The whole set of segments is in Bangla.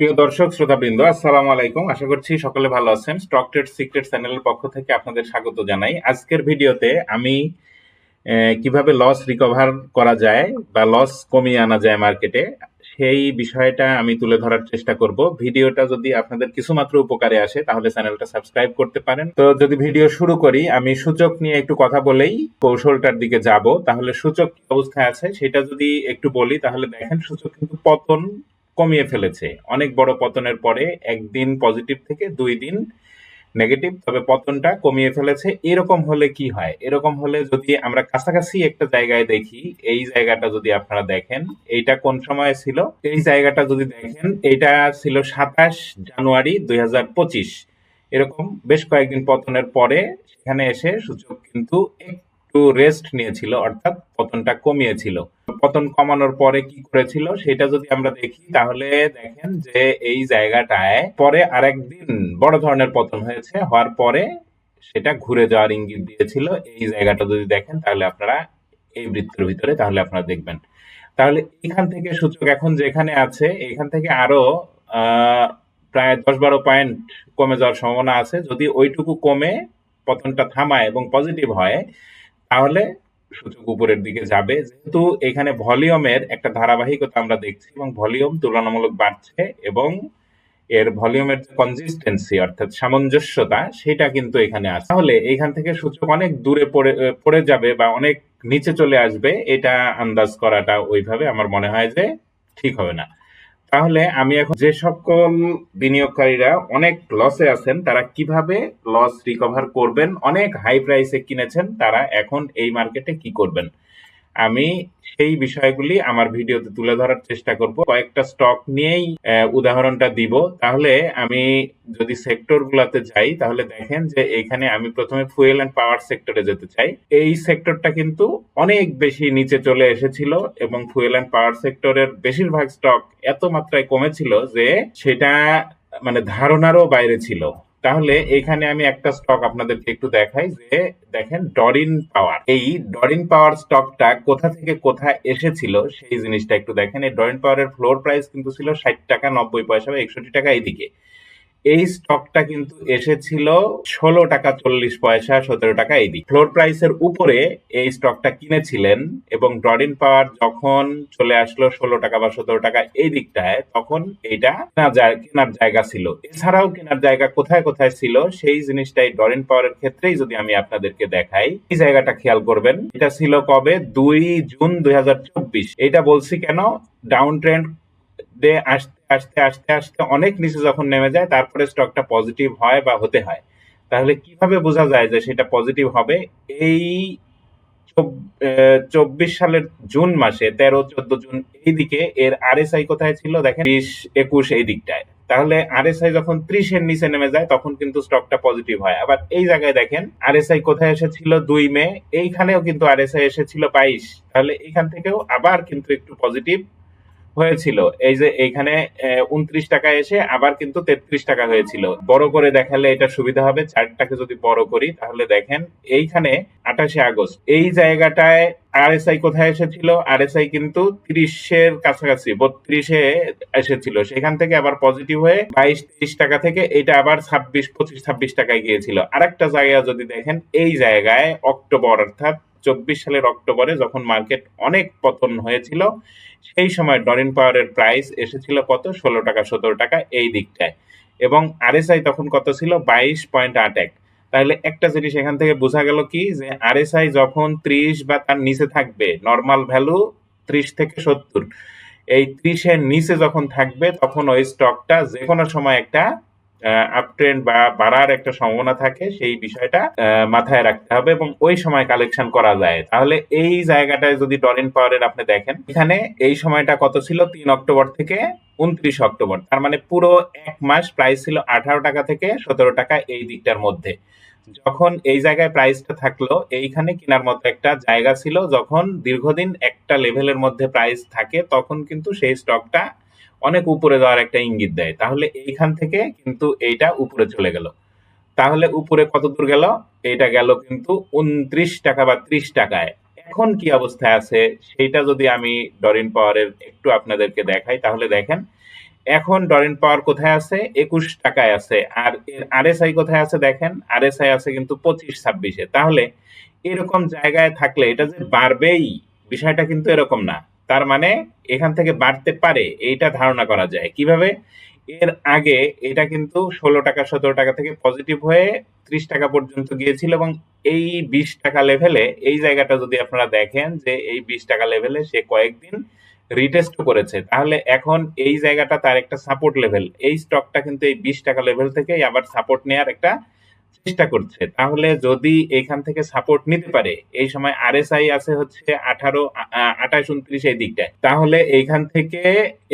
প্রিয় দর্শক, শ্রোতাবৃন্দ, আসসালামু আলাইকুম। আশা করছি সকলে ভালো আছেন। স্টক ট্রেড সিক্রেট চ্যানেলের পক্ষ থেকে আপনাদের স্বাগত জানাই। আজকের ভিডিওতে আমি কীভাবে লস রিকভার করা যায় বা লস কমিয়ে আনা যায় মার্কেটে সেই বিষয়টা আমি তুলে ধরার চেষ্টা করব। ভিডিওটা যদি আপনাদের কিছুমাত্র উপকারে আসে, তাহলে চ্যানেলটা সাবস্ক্রাইব করতে পারেন। তো যদি ভিডিও শুরু করি, আমি সূচক নিয়ে একটু কথা বলেই কৌশলটার দিকে যাব। তাহলে সূচক অবস্থায় আছে, সেটা যদি একটু বলি, তাহলে দেখেন সূচক কিন্তু পতন কমিয়ে ফেলেছে। অনেক বড় পতনের পরে একদিন পজিটিভ থেকে দুই দিন নেগেটিভ তবে পতনটা কমিয়ে ফেলেছে। এরকম হলে কি হয়? এরকম হলে যদি আমরা কাছাকাছি একটা জায়গায় দেখি, এই জায়গাটা যদি আপনারা দেখেন, এইটা কোন সময় ছিল? এই জায়গাটা যদি দেখেন, এইটা ছিল সাতাশ জানুয়ারি দুই হাজার পঁচিশ। এরকম বেশ কয়েকদিন পতনের পরে সেখানে এসে সূচক কিন্তু একটু রেস্ট নিয়েছিল, অর্থাৎ পতনটা কমিয়েছিল। পতন কমানোর পরে কি করেছিল, সেটা যদি আমরা দেখি, তাহলে দেখেন যে এই জায়গাটায় পরে আরেকদিন বড় ধরনের পতন হয়েছে, হওয়ার পরে সেটা ঘুরে যাওয়ার ইঙ্গিত দিয়েছিল। এই জায়গাটা যদি দেখেন, তাহলে আপনারা এই বৃত্তের ভিতরে, তাহলে আপনারা দেখবেন। তাহলে এখান থেকে সূচক এখন যেখানে আছে, এখান থেকে আরও প্রায় দশ বারো পয়েন্ট কমে যাওয়ার সম্ভাবনা আছে। যদি ওইটুকু কমে পতনটা থামায় এবং পজিটিভ হয় তাহলে সূচক উপরের দিকে যাবে। যেহেতু এখানে ভলিউমের একটা ধারাবাহিকতা আমরা দেখছি এবং ভলিউম তুলনামূলক বাড়ছে এবং এর ভলিউমের যে কনসিস্টেন্সি অর্থাৎ সামঞ্জস্যতা, সেটা কিন্তু এখানে আছে। তাহলে এখান থেকে সূচক অনেক দূরে পড়ে পড়ে যাবে বা অনেক নিচে চলে আসবে, এটা আন্দাজ করাটা ওইভাবে আমার মনে হয় যে ঠিক হবে না। তাহলে আমি এখন যে সকল বিনিয়োগকারীরা অনেক লসে আছেন, তারা কীভাবে লস রিকভার করবেন? অনেক হাই প্রাইসে কিনেছেন, তারা এখন এই মার্কেটে কি করবেন? আমি সেই বিষয়গুলি আমার ভিডিওতে তুলে ধরার চেষ্টা করব। কয়েকটা স্টক নিয়েই উদাহরণটা দিব। তাহলে আমি যদি সেক্টর গুলাতে যাই, তাহলে দেখেন যে এখানে আমি প্রথমে ফুয়েল অ্যান্ড পাওয়ার সেক্টরে যেতে চাই। এই সেক্টরটা কিন্তু অনেক বেশি নিচে চলে এসেছিল এবং ফুয়েল অ্যান্ড পাওয়ার সেক্টরের বেশিরভাগ স্টক এত মাত্রায় কমেছিল যে সেটা মানে ধারণারও বাইরে ছিল। তাহলে এখানে আমি একটা স্টক আপনাদেরকে একটু দেখাই যে, দেখেন ডরিন পাওয়ার এই ডরিন পাওয়ার স্টকটা কোথা থেকে কোথায় এসেছিল সেই জিনিসটা একটু দেখেন। এই ডরিন পাওয়ারের ফ্লোর প্রাইস কিন্তু ছিল ষাট টাকা, নব্বই পয়সা বা একষট্টি টাকা এইদিকে। এই স্টকটা কিন্তু এসেছিল ষোলো টাকা চল্লিশ পয়সা, সতেরো টাকা এই দিক ফ্লোর প্রাইসের উপরে এই স্টকটা কিনেছিলেন এবং ডরিন পাওয়ার যখন চলে আসলো ষোলো টাকা বা সতেরো টাকা এই দিকটায়, তখন এইটা কেনার জায়গা ছিল। এছাড়াও কেনার জায়গা কোথায় কোথায় ছিল সেই জিনিসটাই ডরিন পাওয়ারের ক্ষেত্রেই যদি আমি আপনাদেরকে দেখাই, এই জায়গাটা খেয়াল করবেন। এটা ছিল কবে? দুই জুন দুই হাজার চব্বিশ। এটা বলছি কেন? ডাউন ট্রেন্ড ডে আসতে আসতে আসতে আসতে অনেক নিচে যখন নেমে যায়, তারপরে স্টকটা পজিটিভ হয় বা হতে হয়। তাহলে কীভাবে বোঝা যায় যে সেটা পজিটিভ হবে? এই চব্বিশ সালের জুন মাসে, তেরো, চোদ্দ জুন এই দিকে এর আরএসআই কোথায় ছিল দেখেন? বিশ, একুশ এই দিকটায় তাহলে আরএসআই যখন ত্রিশের নিচে নেমে যায়, তখন কিন্তু স্টকটা পজিটিভ হয়। আবার এই জায়গায় দেখেন আরএসআই কোথায় এসেছিল? দুই মে। এইখানেও কিন্তু আরএসআই এসেছিল বাইশ। তাহলে এখান থেকেও আবার কিন্তু একটু পজিটিভ হয়েছিল। এই যে এইখানে উনত্রিশ টাকা এসে আবার কিন্তু তেত্রিশ টাকা হয়েছিল। বড় করে দেখালে এটা সুবিধা হবে। চার্টটাকে যদি বড় করি, তাহলে দেখেন এইখানে আঠাশে আগস্ট। এই জায়গাটায় আরএসআই কোথায় এসেছিল? আরএসআই কিন্তু ত্রিশের কাছাকাছি, বত্রিশে এসেছিল। সেখান থেকে আবার পজিটিভ হয়ে বাইশ, তেইশ টাকা থেকে এটা আবার ছাব্বিশ, পঁচিশ, ছাব্বিশ টাকায় গিয়েছিল। আরেকটা জায়গা যদি দেখেন, এই জায়গায় অক্টোবর অর্থাৎ চব্বিশ সালের অক্টোবরে যখন মার্কেট অনেক পতন হয়েছিল, সেই সময় ডরিন পাওয়ারের প্রাইস এসেছিল কত? ষোলো টাকা, সতেরো টাকা এই দিকটায়। এবং আরএসআই তখন কত ছিল? বাইশ পয়েন্ট আট এক। তাহলে একটা জিনিস এখান থেকে বোঝা গেল কি? যে আরএসআই যখন ত্রিশ বা তার নিচে থাকবে নর্মাল ভ্যালু ত্রিশ থেকে সত্তর, এই ত্রিশের নিচে যখন থাকবে, তখন ওই স্টকটা যে কোনো সময় একটা আপ ট্রেন্ড বা বাড়ার একটা সম্ভাবনা থাকে, সেই বিষয়টা মাথায় রাখতে হবে এবং ওই সময় কালেকশন করা যায়। তাহলে এই জায়গাটায় যদি ডরিন পাওয়ারের আপনি দেখেন, এখানে এই সময়টা কত ছিল? তিন অক্টোবর থেকে উনত্রিশ অক্টোবর। তার মানে পুরো এক মাস প্রাইস ছিল আঠারো টাকা থেকে সতেরো টাকা এই দিকটার মধ্যে। যখন এই জায়গায় প্রাইসটা থাকল, এইখানে কেনার মতো একটা জায়গা ছিল, যখন দীর্ঘদিন একটা লেভেলের মধ্যে প্রাইস থাকে, তখন কিন্তু সেই স্টকটা অনেক উপরে যাওয়ার একটা ইঙ্গিত দেয়। তাহলে এইখান থেকে কিন্তু এইটা উপরে চলে গেল। তাহলে উপরে কত দূর গেল? এটা গেল কিন্তু উনত্রিশ টাকা বা ত্রিশ টাকায়। এখন কি অবস্থায় আছে? সেইটা যদি আমি ডরিন পাওয়ারের একটু আপনাদেরকে দেখাই, তাহলে দেখেন, এখন ডরেন পাওয়ার কোথায় আছে? একুশ টাকায় আছে। আর এর আরএসআই কোথায় আছে দেখেন? আরএসআই আছে কিন্তু পঁচিশ ছাব্বিশে। তাহলে এরকম জায়গায় থাকলে এটা যে বাড়বেই, বিষয়টা কিন্তু এরকম না। তার মানে এখান থেকে বাড়তে পারে, এইটা ধারণা করা যায়। কীভাবে? এর আগে এটা কিন্তু ষোলো টাকা, সতেরো টাকা থেকে পজিটিভ হয়ে ত্রিশ টাকা পর্যন্ত গিয়েছিল এবং এই বিশ টাকা লেভেলে এই জায়গাটা যদি আপনারা দেখেন যে এই বিশ টাকা লেভেলে সে কয়েকদিন রিটেস্ট করেছে, তাহলে এখন এই জায়গাটা তার একটা সাপোর্ট লেভেল এই স্টকটা কিন্তু এই বিশ টাকা লেভেল থেকেই আবার সাপোর্ট নেওয়ার একটা চেষ্টা করছে। তাহলে যদি এখান থেকে সাপোর্ট নিতে পারে, এই সময় আরএসআই আছে হচ্ছে আঠারো আঠাশ, উনত্রিশ এই দিকটায়। তাহলে এইখান থেকে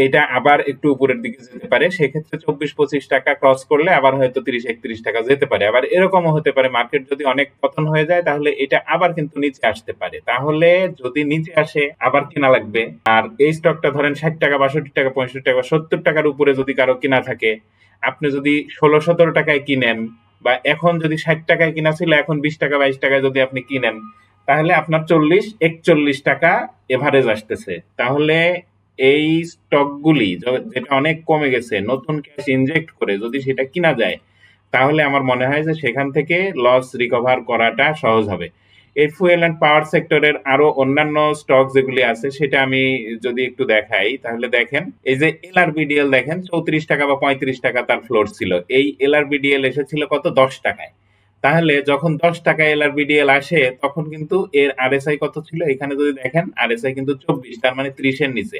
এটা আবার একটু উপরের দিকে যেতে পারে। সেক্ষেত্রে চব্বিশ, পঁচিশ টাকা ক্রস করলে আবার হয়তো তিরিশ, একত্রিশ টাকা যেতে পারে। আবার এরকমও হতে পারে। মার্কেট যদি অনেক পতন হয়ে যায়, তাহলে এটা আবার কিন্তু নিচে আসতে পারে। তাহলে যদি নিচে আসে, আবার কেনা লাগবে। আর এই স্টকটা ধরেন ষাট টাকা, বাষট্টি টাকা, পঁয়ষট্টি টাকা, সত্তর টাকার উপরে যদি কারও কিনা থাকে, আপনি যদি ষোলো, সতেরো টাকায় কিনেন বা এখন যদি ষাট টাকায় কিনা ছিল, এখন বিশ টাকা, বাইশ টাকায় যদি আপনি কিনেন, তাহলে আপনার চল্লিশ, একচল্লিশ টাকা এভারেজ আসতেছে। তাহলে এই স্টকগুলি যেটা অনেক কমে গেছে, নতুন ক্যাশ ইনজেক্ট করে যদি সেটা কিনা যায়, তাহলে আমার মনে হয় যে সেখান থেকে লস রিকভার করাটা সহজ হবে। এই ফুয়েল অ্যান্ড পাওয়ার সেক্টরের আরও অন্যান্য স্টক যেগুলি আছে, সেটা আমি যদি একটু দেখাই, তাহলে দেখেন, এই যে এল এলআরবিডিএল দেখেন, চৌত্রিশ টাকা বা পঁয়ত্রিশ টাকা তার ফ্লোর ছিল। এই এল এলআরবিডিএল এসেছিল কত? দশ টাকায়। তাহলে যখন দশ টাকা এলআরবিডিএল আসে, তখন কিন্তু এর আরএসআই কত ছিল? এখানে যদি দেখেন আরএসআই কিন্তু চব্বিশ, তার মানে ত্রিশের নিচে।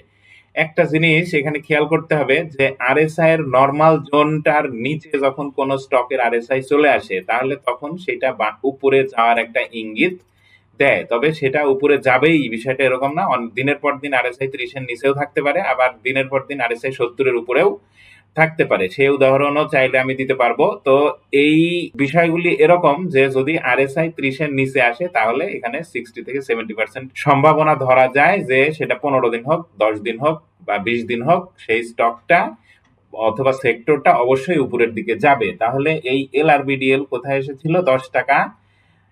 একটা জিনিস এখানে খেয়াল করতে হবে যে আরএসআই এর নর্মাল জোনটার নিচে যখন কোন স্টকের আর এস আই চলে আসে, তাহলে তখন সেটা উপরে যাওয়ার একটা ইঙ্গিত দেয়। তবে সেটা উপরে যাবেই বিষয়টা এরকম না। দিনের পর দিন আর এস আরএসআই ত্রিশের নিচেও থাকতে পারে, আবার দিনের পর দিন আর এস আরএসআই সত্তরের উপরেও থাকতে পারে। সেই উদাহরণও চাইলে আমি দিতে পারব। তো এই বিষয়গুলি এরকম যে যদি আরএসআই ত্রিশের নিচে আসে, তাহলে এখানে সিক্সটি থেকে সেভেন্টি পার্সেন্ট সম্ভাবনা ধরা যায় যে সেটা পনেরো দিন হোক, দশ দিন হোক বা বিশ দিন হোক, সেই স্টকটা অথবা সেক্টরটা অবশ্যই উপরের দিকে যাবে। তাহলে এই এলআরবিডিএল কোথায় এসেছিল? দশ টাকা।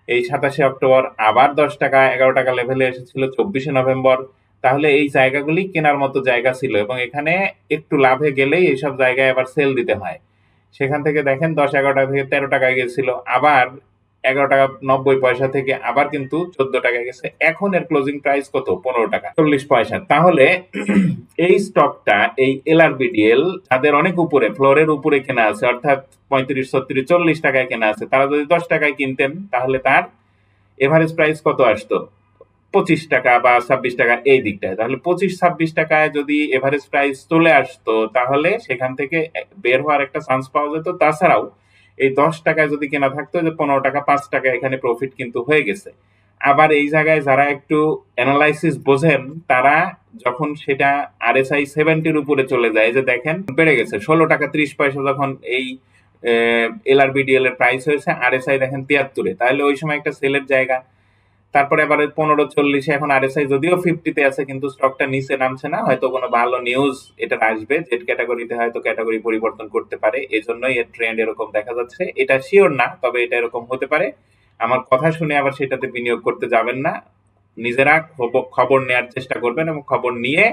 এই সাতাশে অক্টোবর আবার দশ টাকা, এগারো টাকা লেভেলে এসেছিল, চব্বিশে নভেম্বর। তাহলে এই জায়গাগুলি কেনার মতো জায়গা ছিল এবং এখানে একটু লাভে গেলেই এইসব জায়গায় আবার সেল দিতে হয়। সেখান থেকে দেখেন দশ এগারো টাকা থেকে তেরো টাকায় গেছিল। আবার এগারো টাকা নব্বই পয়সা থেকে আবার কিন্তু চোদ্দ টাকা গেছে। এখন এর ক্লোজিং প্রাইস কত? পনেরো টাকা, চল্লিশ পয়সা। তাহলে এই স্টকটা এই এলআরবিডিএল তাদের অনেক উপরে ফ্লোরের উপরে কেনা আছে, অর্থাৎ পঁয়ত্রিশ, ছত্রিশ, চল্লিশ টাকায় কেনা আছে, তারা যদি দশ টাকায় কিনতেন, তাহলে তার এভারেজ প্রাইস কত আসতো? পঁচিশ টাকা বা ছাব্বিশ টাকা এই দিকটায়। তাহলে পঁচিশ, ছাব্বিশ টাকায় যদি এভারেজ প্রাইস চলে আসতো, তাহলে সেখান থেকে বের হওয়ার একটা চান্স পাওয়া যেত। তাছাড়াও এই দশ টাকায় যদি কেনা থাকতো যে পনেরো টাকা, পাঁচ টাকা, এখানে প্রফিট কিন্তু হয়ে গেছে। আবার এই জায়গায় যারা একটু অ্যানালাইসিস বোঝেন, তারা যখন সেটা আর এস আই সেভেন্টির উপরে চলে যায় যে দেখেন, বেড়ে গেছে। ষোলো টাকা ত্রিশ পয়সা যখন এই এল আর বিডিএল এর প্রাইস হয়েছে আর এস আই দেখেন তিয়াত্তরে। তাহলে ওই সময় একটা সেলের জায়গা তারপরে আবার পনেরো চল্লিশে এখন আরএসআই যদিও ফিফটিতে আছে, কিন্তু স্টকটা নিচে নামছে না। হয়তো কোনো ভালো নিউজ এটা আসবে জেড ক্যাটাগরিতে হয়তো ক্যাটাগরি পরিবর্তন করতে পারে। এজন্যই এর ট্রেন্ড এরকম দেখা যাচ্ছে। এটা শিওর না, তবে এটা এরকম হতে পারে। আমার কথা শুনে আবার সেটাতে বিনিয়োগ করতে যাবেন না। নিজেরা খবর নেয়ার চেষ্টা করবেন এবং খবর নিয়ে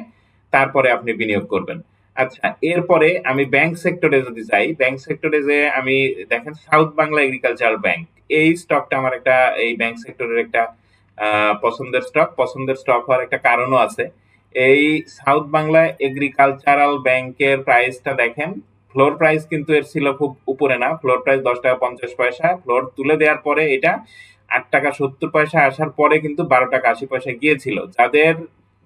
তারপরে আপনি বিনিয়োগ করবেন। আচ্ছা এরপরে আমি ব্যাংক সেক্টরে যদি যাই ব্যাংক সেক্টরে যে আমি, দেখেন সাউথ বাংলা এগ্রিকালচারাল ব্যাংক এই স্টকটা আমার একটা, এই ব্যাংক সেক্টরের একটা পছন্দের স্টক পছন্দের স্টক হওয়ার একটা কারণও আছে। এই সাউথ বাংলা এগ্রিকালচারাল ব্যাংকের প্রাইসটা দেখেন ফ্লোর প্রাইস কিন্তু এর ছিল খুব উপরে না। ফ্লোর প্রাইস দশ টাকা পঞ্চাশ পয়সা ফ্লোর তুলে দেওয়ার পরে এটা আট টাকা সত্তর পয়সা আসার পরে কিন্তু বারো টাকা আশি পয়সা গিয়েছিল। যাদের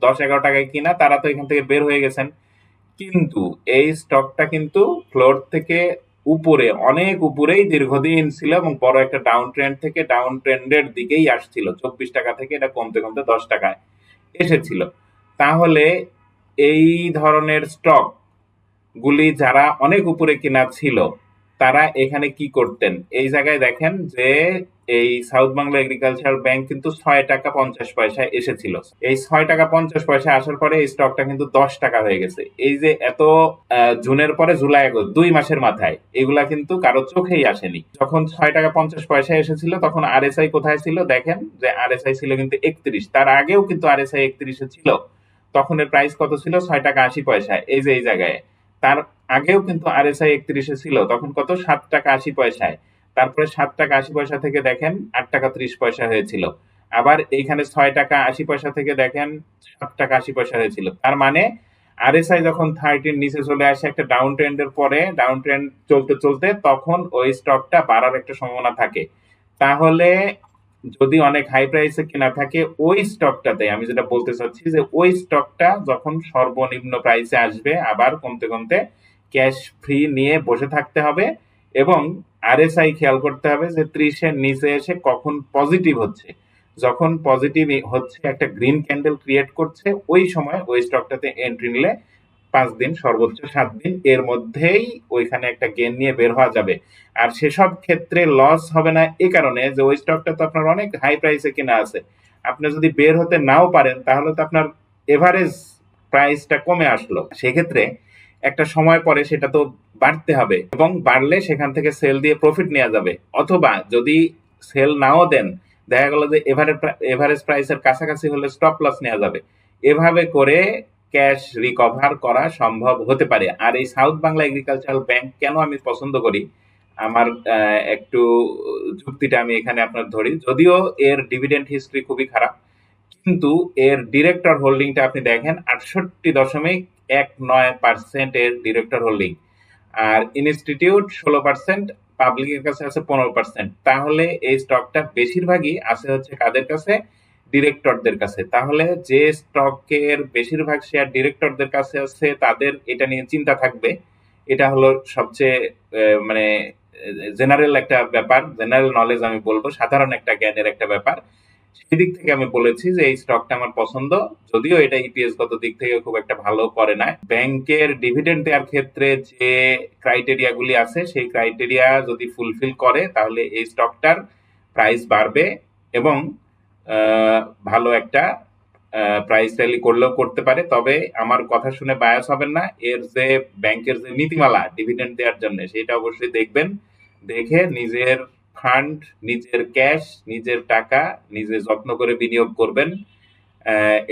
দশ এগারো টাকায় কিনা, তারা তো এখান থেকে বের হয়ে গেছেন। কিন্তু এই স্টকটা কিন্তু ফ্লোর থেকে উপরে, অনেক উপরেই দীর্ঘদিন ছিল এবং বড় একটা ডাউন ট্রেন্ড থেকে ডাউন ট্রেন্ডের দিকেই আসছিল। চব্বিশ টাকা থেকে এটা কমতে কমতে দশ টাকায় এসেছিল। তাহলে এই ধরনের স্টক গুলি যারা অনেক উপরে কেনা ছিল তারা এখানে কি করতেন? এই জায়গায় দেখেন যে, এই সাউথ বাংলা এগ্রিকালচার ব্যাংক কিন্তু ছয় টাকা পঞ্চাশ পয়সায় এসেছিল। এই ছয় টাকা পঞ্চাশ পয়সা আসার পরে এই স্টকটা কিন্তু দশ টাকা হয়ে গেছে। এই যে এত জুনের পরে জুলাই আগস্ট, দুই মাসের মাথায়, এগুলা কিন্তু কারও চোখেই আসেনি। যখন ছয় টাকা পঞ্চাশ পয়সা এসেছিল, তখন আরএসআই কোথায় ছিল দেখেন? যে আর আরএসআই ছিল কিন্তু একত্রিশ, তার আগেও কিন্তু আরএসআই একত্রিশে ছিল। তখন এর প্রাইস কত ছিল? ছয় টাকা আশি পয়সা এই যে, এই জায়গায়। তার আগেও কিন্তু আরএসআই একত্রিশে ছিল, তখন কত? সাত টাকা আশি পয়সায়। তারপরে সাত টাকা আশি পয়সা থেকে দেখেন আট টাকা ত্রিশ পয়সা হয়েছিল। আবার এইখানে ছয় টাকা আশি পয়সা থেকে দেখেন সাত টাকা আশি পয়সা হয়েছিল। তার মানে আরএসআই যখন থার্টির নিচে চলে আসে একটা ডাউন ট্রেন্ডের পরে ডাউন ট্রেন্ড চলতে চলতে তখন ওই স্টকটা বাড়ার একটা সম্ভাবনা থাকে। তাহলে যদি অনেক হাই প্রাইসে কেনা থাকে, ওই স্টকটাতে আমি যেটা বলতে চাচ্ছি যে ওই স্টকটা যখন সর্বনিম্ন প্রাইসে আসবে, আবার কমতে কমতে ক্যাশ ফ্রি নিয়ে বসে থাকতে হবে এবং আরএসআই খেয়াল করতে হবে যে ত্রিশের নিচে এসে কখন পজিটিভ হচ্ছে। যখন পজিটিভ হচ্ছে, একটা গ্রিন ক্যান্ডেল ক্রিয়েট করছে, ওই সময় ওই স্টকটাতে এন্ট্রি নিলে পাঁচ দিন, সর্বোচ্চ সাত দিন, এর মধ্যেই ওইখানে একটা গেন নিয়ে বের হওয়া যাবে। আর সেসব ক্ষেত্রে লস হবে না এ কারণে যে ওই স্টকটা তো আপনার অনেক হাই প্রাইসে কেনা আছে। আপনি যদি বের হতে নাও পারেন, তাহলে তো আপনার এভারেজ প্রাইসটা কমে আসলো। সেক্ষেত্রে একটা সময় পরে সেটা তো বাড়তে হবে এবং বাড়লে সেখান থেকে সেল দিয়ে প্রফিট নেওয়া যাবে। অথবা যদি সেল নাও দেন, দেখা গেল যে এভারেজ প্রাইসের কাছাকাছি হলে স্টপ লস নেওয়া যাবে। এভাবে করে ক্যাশ রিকভার করা সম্ভব হতে পারে। আর এই সাউথ বাংলা এগ্রিকালচারাল ব্যাংক কেন আমি পছন্দ করি? আমার একটু যুক্তিটা আমি এখানে আপনার ধরি। যদিও এর ডিভিডেন্ড হিস্ট্রি খুবই খারাপ, কিন্তু এর ডিরেক্টর হোল্ডিংটা আপনি দেখেন, আটষট্টি দশমিক এক নয় পার্সেন্ট এর ডিরেক্টর হোল্ডিং আর ইনস্টিটিউট ষোলো পার্সেন্ট পাবলিকের কাছে আছে পনেরো পার্সেন্ট তাহলে এই স্টকটা বেশিরভাগই আছে হচ্ছে কাদের কাছে? ডিরেক্টরদের কাছে। তাহলে যে স্টকের বেশিরভাগ শেয়ার ডিরেক্টরদের কাছে আছে, তাদের এটা নিয়ে চিন্তা থাকবে। এটা হলো সবচেয়ে মানে জেনারেল একটা ব্যাপার জেনারেল নলেজ আমি বলব, সাধারণ একটা জ্ঞানের একটা ব্যাপার। সেদিক থেকে আমি বলেছি যে, এই স্টকটা আমার পছন্দ, যদিও এটা ইপিএস গত দিক থেকে খুব একটা ভালো করে না। ব্যাংকের ডিভিডেন্ড দেওয়ার ক্ষেত্রে যে ক্রাইটেরিয়া গুলি আছে, সেই ক্রাইটেরিয়া যদি ফুলফিল করে, তাহলে এই স্টকটার প্রাইস বাড়বে এবং ভালো একটা প্রাইস র্যালি করলেও করতে পারে। তবে আমার কথা শুনে বায়াস হবেন না। এর যে ব্যাংকের যে নীতিমালা ডিভিডেন্ড দেওয়ার জন্য, সেটা অবশ্যই দেখবেন। দেখে নিজের ফান্ড নিজের ক্যাশ নিজের টাকা, নিজে যত্ন করে বিনিয়োগ করবেন।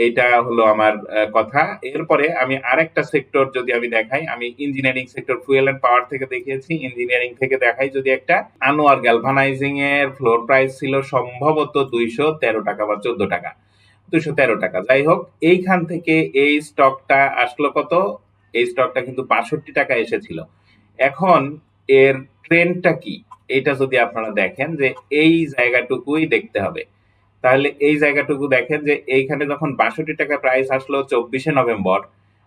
এইটা হলো আমার কথা। এরপরে আমি আরেকটা সেক্টর যদি আমি দেখাই, আমি engineering sector fuel and power থেকে দেখিয়েছি। ইঞ্জিনিয়ারিং থেকে দেখাই যদি একটা আনোয়ার গ্যালভানাইজিং এর ফ্লোর প্রাইস ছিল সম্ভবত দুইশো তেরো টাকা বা চোদ্দ টাকা। দুইশো তেরো টাকা। যাই হোক, এইখান থেকে এই স্টকটা আসলো কত? এই স্টকটা কিন্তু বাষট্টি টাকা এসেছিল। এখন এর ট্রেন্ডটা কি? এটা যদি আপনারা দেখেন যে এই জায়গাটুকুই দেখতে হবে। তাহলে এই জায়গাটুকু দেখেন যে এইখানে যখন বাষট্টি টাকা প্রাইস আসলো চব্বিশে নভেম্বর,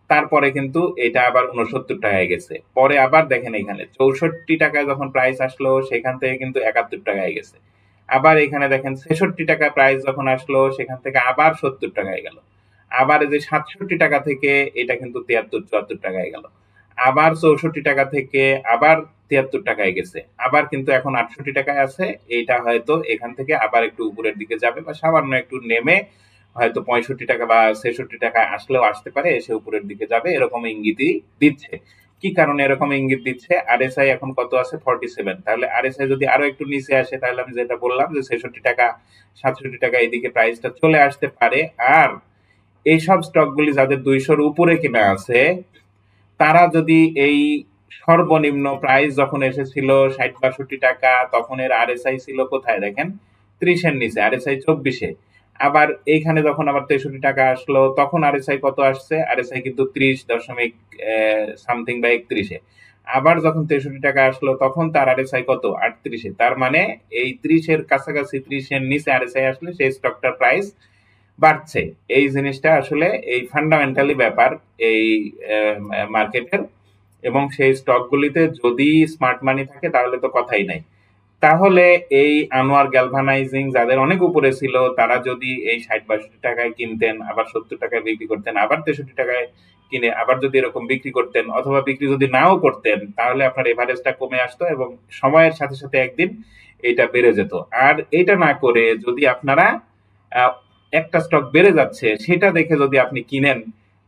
তারপরে কিন্তু এটা আবার উনসত্তর টাকায় গেছে। পরে আবার দেখেন এখানে চৌষট্টি টাকায় যখন প্রাইস আসলো, সেখান থেকে কিন্তু একাত্তর টাকায় গেছে। আবার এখানে দেখেন ছেষট্টি টাকা প্রাইস যখন আসলো, সেখান থেকে আবার সত্তর টাকায় গেল। আবার যে সাতষট্টি টাকা থেকে, এটা কিন্তু তিয়াত্তর, চুয়াত্তর টাকায় গেল। আবার চৌষট্টি টাকা থেকে আবার তিয়াত্তর টাকায় গেছে। আবার কিন্তু এখন আটষট্টি টাকায় আছে। এইটা হয়তো এখান থেকে আবার একটু উপরের দিকে যাবে বা সামান্য একটু নেমে হয়তো পঁয়ষট্টি টাকা বা ছেষট্টি টাকা আসলেও আসতে পারে, এসে উপরের দিকে যাবে। এরকম ইঙ্গিতই দিচ্ছে। কি কারণে এরকম ইঙ্গিত দিচ্ছে? আরএসআই এখন কত আছে? ফর্টি সেভেন তাহলে আরএসআই যদি আরও একটু নিচে আসে, তাহলে আমি যেটা বললাম যে ছেষট্টি টাকা, সাতষট্টি টাকা এদিকে প্রাইসটা চলে আসতে পারে। আর এইসব স্টকগুলি যাদের দুইশোর উপরে কেনা আছে, তারা যদি এই সর্বনিম্ন প্রাইস যখন এসেছিল ষাট বাষট্টি টাকা, তখন এর আরএসআই ছিল কোথায় দেখেন? ত্রিশের নিচে আরএসআই চব্বিশে। আবার এইখানে যখন আবার তেষট্টি টাকা আসলো, তখন আরএসআই কত আসছে? আরএসআই কিন্তু ত্রিশ দশমিক সামথিং বা একত্রিশে। আবার যখন তেষট্টি টাকা আসলো, তখন তার আরএসআই কত? আটত্রিশে। তার মানে এই ত্রিশের কাছাকাছি, ত্রিশের নিচে আরএসআই আসলে সেই স্টকটার প্রাইস বাড়ছে। এই জিনিসটা আসলে এই ফান্ডামেন্টালি ব্যাপার এই মার্কেটের এবং সেই স্টকগুলিতে যদি স্মার্ট মানি থাকে, তাহলে তো কথাই নাই। তাহলে এই আনোয়ার গ্যালভানাইজিং যাদের অনেক উপরে ছিল, তারা যদি এই ষাট বাষট্টি টাকায় কিনতেন, আবার সত্তর টাকায় বিক্রি করতেন, আবার তেষট্টি টাকায় কিনে, আবার যদি এরকম বিক্রি করতেন, অথবা বিক্রি যদি নাও করতেন, তাহলে আপনার এভারেজটা কমে আসতো এবং সময়ের সাথে সাথে একদিন এটা বেড়ে যেত। আর এটা না করে যদি আপনারা একটা স্টক বেড়ে যাচ্ছে, সেটা দেখে যদি আপনি কিনেন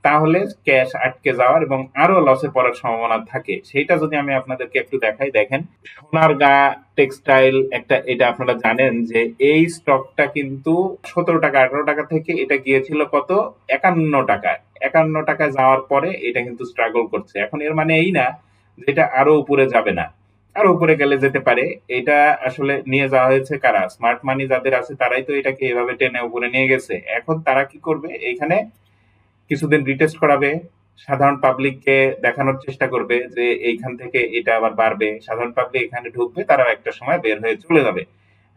তাহলে ক্যাশ আটকে যাওয়ার এবং আরও লসে পড়ার সম্ভাবনা থাকে। সেটা যদি আমি আপনাদেরকে একটু দেখাই, দেখেন সোনারগা টেক্সটাইল একটা, এটা আপনারা জানেন যে এই স্টকটা কিন্তু সতেরো টাকা, আঠারো টাকা থেকে এটা গিয়েছিল কত? একান্ন টাকা। একান্ন টাকা যাওয়ার পরে এটা কিন্তু স্ট্রাগল করছে। এখন এর মানে এই না যে এটা আরও উপরে যাবে না। আরও উপরে গেলে যেতে পারে। এটা আসলে নিয়ে যাওয়া হয়েছে কারা? স্মার্ট মানি যাদের আছে তারাই তো এটাকে এভাবে টেনে উপরে নিয়ে গেছে। এখন তারা কি করবে? এইখানে কিছুদিন রিটেস্ট করাবে, সাধারণ পাবলিককে দেখানোর চেষ্টা করবে যে এইখান থেকে এটা আবার বাড়বে। সাধারণ পাবলিক এখানে ঢুকবে, তারাও একটা সময় বের হয়ে চলে যাবে।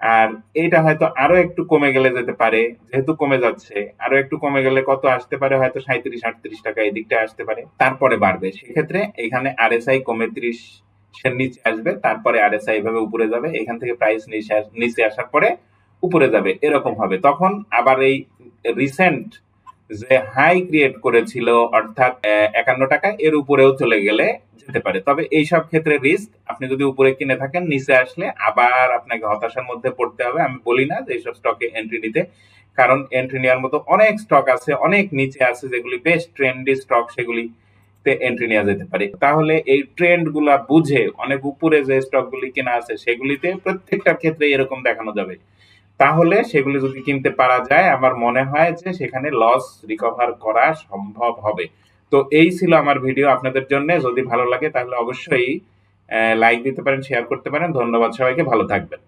আর এটা হয়তো আরও একটু কমে গেলে যেতে পারে, যেহেতু কমে যাচ্ছে, আরও একটু কমে গেলে কত আসতে পারে? হয়তো সাঁত্রিশ আটত্রিশ টাকা এই দিকটা আসতে পারে। তারপরে বাড়বে। সেক্ষেত্রে এখানে আর এস আই কমে ত্রিশ নিচে আসবে, তারপরে আরএসআই এভাবে উপরে যাবে। এখান থেকে প্রাইস নিচে আসার পরে উপরে যাবে। এরকম হবে। তখন আবার এই রিসেন্ট যে হাই ক্রিয়েট করেছিল, অর্থাৎ একান্ন টাকা, এর উপরেও চলে গেলে যেতে পারে। তবে এইসব ক্ষেত্রে রিস্ক আপনি যদি উপরে কিনে থাকেন, নিচে আসলে আবার আপনাকে হতাশার মধ্যে পড়তে হবে। আমি বলি না যে এইসব স্টকে এন্ট্রি নিতে, কারণ এন্ট্রি নেওয়ার মতো অনেক স্টক আছে, অনেক নিচে আছে, যেগুলি বেশ ট্রেন্ডি স্টক সেগুলি এন্ট্রি নেওয়া যেতে পারে। তাহলে এই ট্রেন্ডগুলা বুঝে, অনেক উপরে যে স্টক গুলি কেনা আছে, সেগুলিতে প্রত্যেকটার ক্ষেত্রে এরকম দেখানো যাবে। তাহলে সেগুলি যদি কিনতে পারা যায়, আমার মনে হয় যে সেখানে লস রিকভার করা সম্ভব হবে। তো এই ছিল আমার ভিডিও আপনাদের জন্য। যদি ভালো লাগে তাহলে অবশ্যই লাইক দিতে পারেন শেয়ার করতে পারেন। ধন্যবাদ সবাইকে। ভালো থাকবেন।